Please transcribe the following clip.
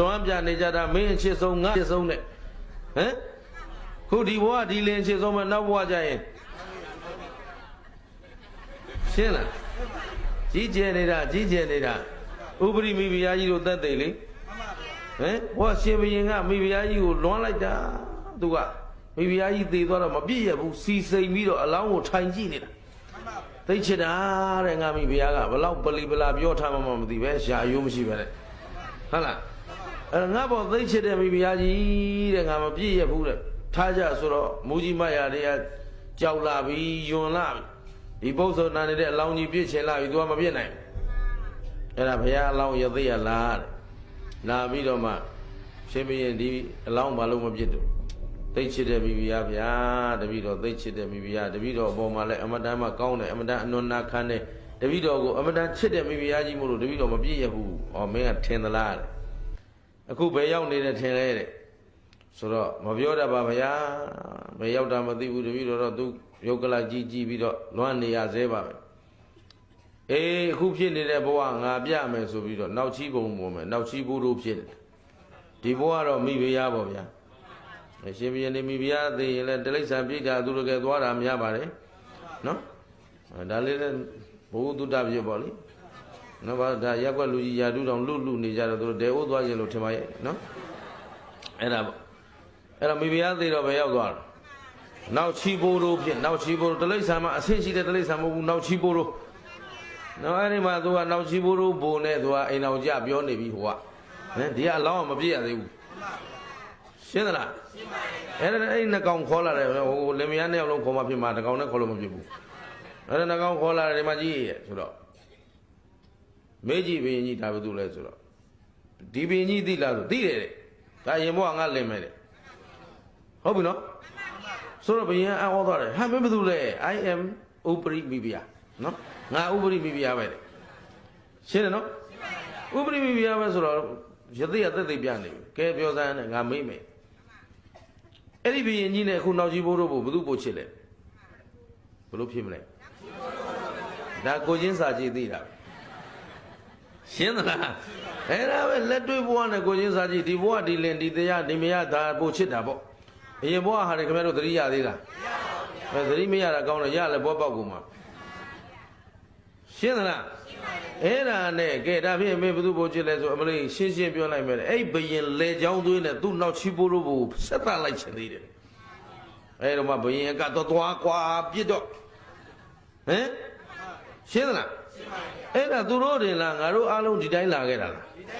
တွန်းပြနေကြတာမင်းအချစ်ဆုံးငါအချစ်ဆုံးနဲ့ဟမ်ခုဒီဘဝဒီလင်အချစ်ဆုံးမနောက်ဘဝကြရင်ရှင်းလားကြီးကျယ်နေတာကြီးကျယ်နေတာဥပရိမိဖုရားကြီးတို့သက်သိလေဟမ်ဘဝရှင်ဘုရင်ကမိဖုရားကြီးကိုလွမ်းလိုက်တာသူကမိဖုရားကြီးသေသွားတော့မပြည့်ရဘူးစီစိမ်ပြီးတော့အလောင်းကိုထိုင်ကြည့်နေတာသိချစ်တာတဲ့ငါမိဖုရားကဘလောက်ပလီပလာပြောထားမှမမသိပဲရှာအယိုးမရှိပဲတဲ့ဟုတ်လား အဲငါဘောသိချစ်တဲ့မိဖုရားကြီးတဲ့ငါမပြည့်ရဘူးတဲ့ထားကြဆိုတော့မူကြီးမယာတွေကကြောက်လာပြီးယွန်လာပြီဒီပု္ပ္ပဇောနာနေတဲ့အလောင်းကြီးပြည့်ချင်လာပြီသူကမပြည့်နိုင်ဘူးအဲ့ဒါဘုရားအလောင်းရသေးရလားတဲ့လာပြီးတော့မှရှင်ဘုရင်ဒီအလောင်းဘာလို့မပြည့်တော့သိချစ်တဲ့မိဖုရားဗျာတပည့်တော်သိချစ်တဲ့မိဖုရားတပည့်တော်အပေါ်မှာလည်းအမတန်မှကောင်းတယ်အမတန်အနွန်နာခံတယ်တပည့်တော်ကိုအမတန်ချစ်တဲ့မိဖုရားကြီးမို့လို့တပည့်တော်မပြည့်ရဘူး။အော်မင်းကထင်သလားတဲ့။ အခုဘယ်ရောက်နေတယ်ထင်လဲတဲ့။ဆိုတော့မပြောတတ်ပါဗျာ။ဘယ်ရောက်တာမသိဘူးတပည့်တော်တော့သူယုတ်ကလာကြီးကြီးပြီးတော့လွမ်းနေရသေးပါပဲ။အေးအခုဖြစ်နေတဲ့ဘဝငါပြမယ်ဆိုပြီးတော့နောက်ချီးပုံပေါ်မယ်နောက်ချီးဖို့တို့ဖြစ်တယ်။ဒီဘဝတော့မိဖုရားပေါ့ဗျာ။အရှင်ဘုရင်နေမိဖုရားသိရင်လည်းတိရစ္ဆာန်ပြိတ္တာသူတကယ်သွားတာများပါတယ်။နော်။အဲဒါလေးလည်းဘုဟုတုတ္တပြစ်ပေါ့လေ။ နော်ဗာဒါရက်ွက်လူကြီးယာတုတောင်လွတ်လွနေကြတော့သူတို့ဒေအိုးသွားခြင်းလို့ထင်ပါရဲ့နော်။အဲ့ဒါပေါ့။အဲ့တော့မိဖုရားသိတော့ပဲရောက်သွားတာ။နောက်ချီပိုးတို့ဖြစ်နောက်ချီပိုးတို့တိရစ္ဆာန်မှာအဆင့်ရှိတဲ့တိရစ္ဆာန်မဟုတ်ဘူးနောက်ချီပိုးတို့နော်အဲ့ဒီမှာသူကနောက်ချီပိုးတို့ဘုံနဲ့သူကအိမ်အောင်ကြပြောနေပြီဟိုကဟမ်ဒီကအလောင်းကမပြည့်ရသေးဘူးရှင်းသလားရှင်းပါတယ်အဲ့ဒါအဲ့ဒီနှကောင်ခေါ်လာတယ်ဟိုလင်မယားနှစ်ယောက်လုံးခေါ်မှဖြစ်မှာတစ်ကောင်နဲ့ခေါ်လို့မဖြစ်ဘူးအဲ့ဒါနှကောင်ခေါ်လာတယ်ဒီမှာကြည့်ရဆိုတော့ မေးကြည့်ဘင်းကြီးဒါဘာလို့လဲဆိုတော့ဒီဘင်းကြီးသိလားဆိုသိတယ်တဲ့ဒါရင်ဘောကငါလင်မယ်တဲ့ဟုတ်ပြီနော်ဆိုတော့ဘယင်အော်သွားတယ်ဟာမင်းဘာလို့လဲ I am ဥပရိမိဖုရားနော်ငါဥပရိမိဖုရားပဲတဲ့ရှင်းတယ်နော်ဥပရိမိဖုရားပဲဆိုတော့ယသိရသက်သိပြနေပြီကဲပြောစမ်းတယ်ငါမိမ့်မယ်အဲ့ဒီဘယင်ကြီးနဲ့အခုနောက်ကြီးဘိုးတို့ဘုဘသူ့ပို့ချစ်လဲဘလို့ဖြစ်မလဲဒါကိုချင်းစာကြည့်သိတာပဲ ရှင်းသလားအဲ့ဒါပဲလက်တွေ့ဘဝနဲ့ကိုချင်းစာကြည့်ဒီဘဝဒီလင်ဒီတရားဒီမရဒါပို့ချစ်တာပေါ့အရင်ဘဝဟာတွေခင်ဗျားတို့သတိရသေးလားမရပါဘူးသတိမရတာကောင်းတော့ရလဲဘောပေါက်ကူမှာရှင်းသလားအဲ့ဒါနဲ့ကဲဒါဖြင့်မင်းဘယ်သူပို့ချစ်လဲဆိုအမလေးရှင်းရှင်းပြောလိုက်မယ်အဲ့ဘယင်လေချောင်းသွေးနဲ့သူ့နောက်ချီပိုးလို့ဘုဆက်သလိုက်ချင်သေးတယ်အဲ့တော့မှဘယင်ကတော့သွားကွာပြစ်တော့ဟမ်ရှင်းသလားရှင်းပါပြီ အဲ့ဒါသူတို့တင်လားငါတို့အားလုံးဒီတိုင်းလာခဲ့တာလားဒီတိုင်းပါ